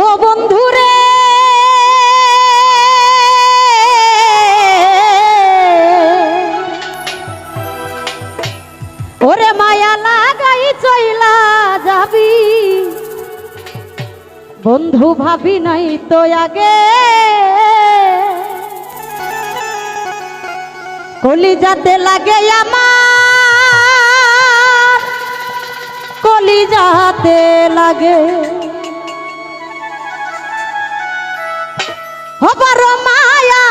ও বন্ধুরে, ওরে মায়া লাগাই চইলা যাবি। বন্ধু ভাবি নাই তো আগে। কলিজাতে লাগে আমার, কলিজাতে লাগে। মায়া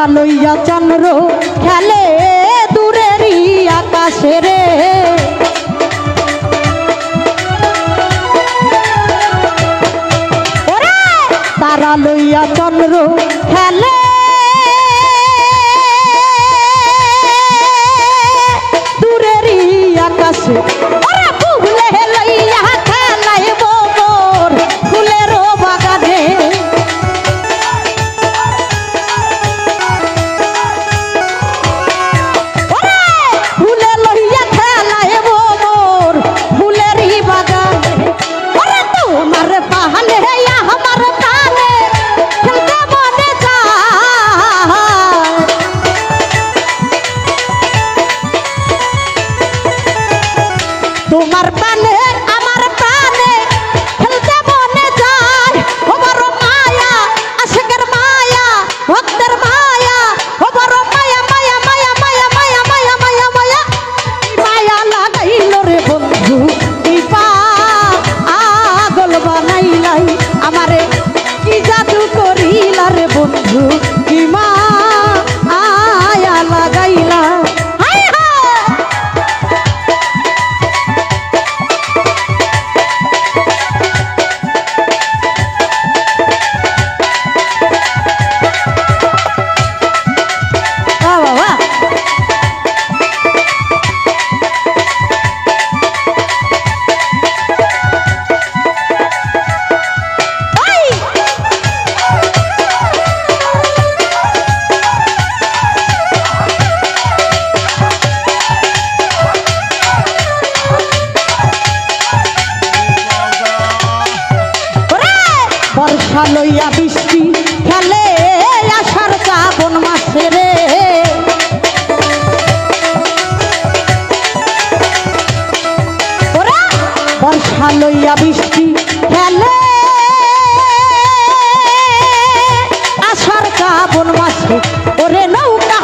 লইয়া লইয়া চন্দ্র খেলে দূরেরই আকাশে রে তারা লইয়া চন্দ্র খেলে Thank you. ভক্তের মায়া, ও বড় মায়া মায়া মায়া মায়া মায়া মায়া মায়া মায়া। মায়া লাগাইল রে বন্ধু দীপা আগল বানাইলাই আমারে। কি জাদু করিলা রে বন্ধু আশা লইয়া বৃষ্টি খেলে আশার শ্রাবণ মাসে রে। বর্ষা লইয়া বৃষ্টি খেলে আশার শ্রাবণ মাসে ওরে, নৌকা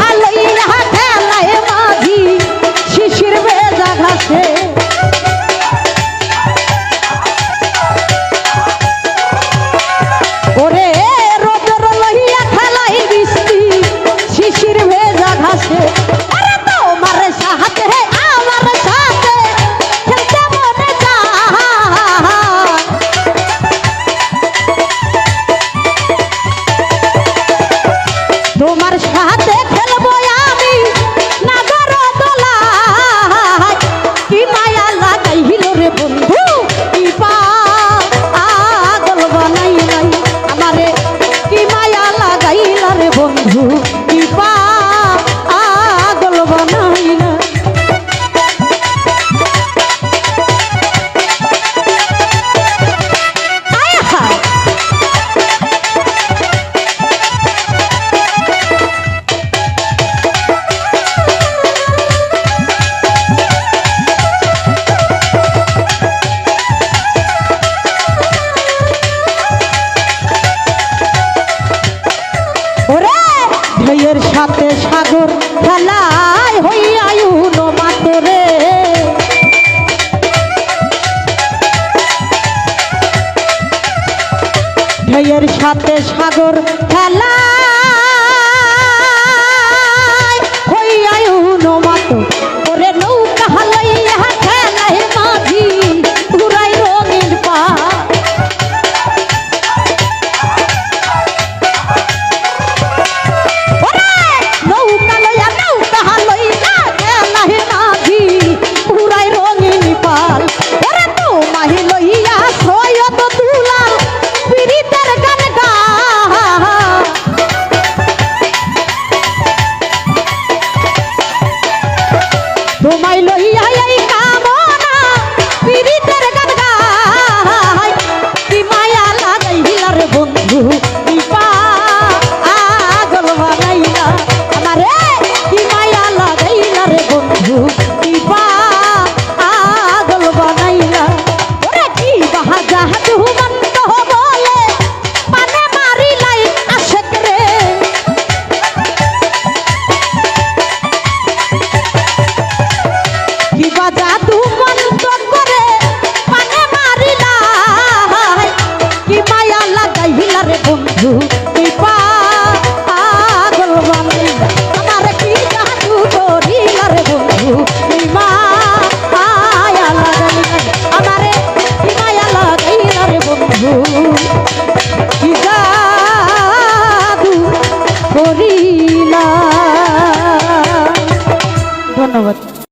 ঢেউয়ের সাথে সাগর খেলায় হইয়ায়ুন মাতরে ঢেউয়ের সাথে সাগর খেলা